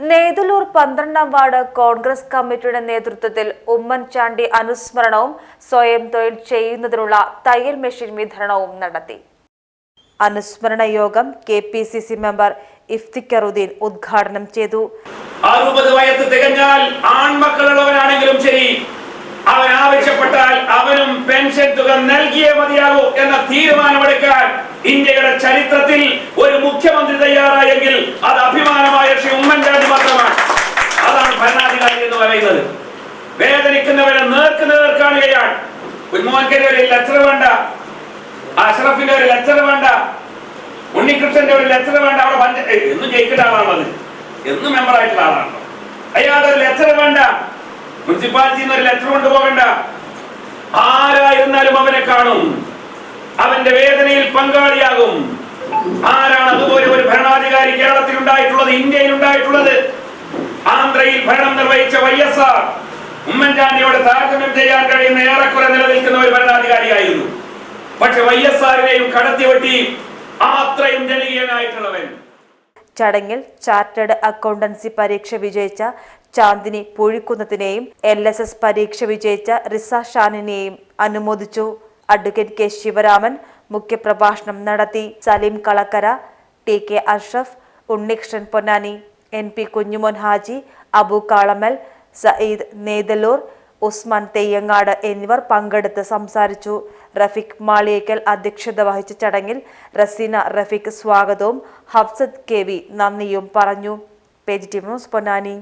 നേതലൂർ പന്ത്രണ്ടാം വാർഡ് കോൺഗ്രസ് കമ്മിറ്റിയുടെ നേതൃത്വത്തിൽ ഉമ്മൻചാണ്ടി അനുസ്മരണവും സ്വയം തൊഴിൽ ചെയ്യുന്നതിനുള്ള തയ്യൽ മെഷീൻ വിതരണവും നടത്തി. അനുസ്മരണ യോഗം K P C C member Iftikharuddin ഉദ്ഘാടനം ചെയ്തു. അറുപത് വയസ്സ് തികഞ്ഞാൽ ആൺമക്കളുള്ളവനാണെങ്കിലും ശരി. അവൻ ആവശ്യപ്പെട്ടാൽ അവനും പെൻഷൻ തുക നൽകിയേ മതിയാകൂ എന്ന തീരുമാനമെടുക്കാൻ ഇന്ത്യയുടെ ചരിത്രത്തിൽ ഒരു മുഖ്യമന്ത്രി തയ്യാറായെങ്കിൽ അത് അഭിമാനമായ ശ്രീ ഉമ്മൻചാണ്ടി മാത്രമാണ് അതാണ് ഭരണാധികാരി എന്ന് പറയുന്നത് വേദനിക്കുന്നവരെ നേർക്ക് നേർ കാണുകയാണ് കുഞ്ഞുമോൻകന്റെ ഒരു ലെറ്റർ വേണ്ട. അഷ്റഫിന്റെ ഒരു ലെറ്റർ വേണ്ട. ഉണ്ണികൃഷ്ണന്റെ ഒരു ലെറ്റർ വേണ്ട. അവിടെ എന്നും ജയിക്കുന്ന ആളാണത് എന്നും മെമ്പർ ആയിട്ടുള്ള ആളാണ്? അയാളുടെ ഒരു ലെറ്റർ വേണ്ട മുനിസിപ്പാലിറ്റിന്ന് ഒരു ലെറ്റർ കൊണ്ടുപോകണ്ട. ആരായിരുന്നാലും അവനെ കാണും. അവന്റെ വേദനയിൽ പങ്കാളിയാകും. ആരാണ് അതുപോലെ ഒരു ഭരണാധികാരി കേരളത്തിൽ ഉണ്ടായിട്ടുള്ളത് ഇന്ത്യയിൽ ഉണ്ടായിട്ടുള്ളത്? ആന്ധ്രയിൽ ഭരണം നിർവഹിച്ച വൈ എസ് ആർ. ഉമ്മൻചാണ്ടിയോട് താരതമ്യം ചെയ്യാൻ കഴിയുന്ന ഏറെക്കുറെ നിലനിൽക്കുന്ന ഒരു ഭരണാധികാരിയായിരുന്നു. പക്ഷെ വൈ എസ് ആറിനെയും കടത്തിവെട്ടി അത്രയും ജനകീയനായിട്ടുള്ളവൻ. ചടങ്ങിൽ ചാർട്ടേഡ് അക്കൗണ്ടൻസി പരീക്ഷ വിജയിച്ച ചാന്ദിനി പൂഴിക്കുന്നതിനെയും എൽ എസ് എസ് പരീക്ഷ വിജയിച്ച റിസ ഷാനിനെയും അനുമോദിച്ചു. അഡ്വക്കേറ്റ് കെ ശിവരാമൻ മുഖ്യപ്രഭാഷണം നടത്തി. Saleem Kalakkara T K Ashraf Unnikrishnan Ponnani N P Kunjumon Haji Abu Kalamal Sayyid Nethalur Usman Theyyangad എന്നിവർ പങ്കെടുത്ത് സംസാരിച്ചു. റഫീഖ് മാളിയേക്കൽ അധ്യക്ഷത വഹിച്ച ചടങ്ങിൽ റസീന റഫീഖ് സ്വാഗതവും ഹഫ്സത്ത് കെ വി നന്ദിയും പറഞ്ഞു. Page T news Ponnani.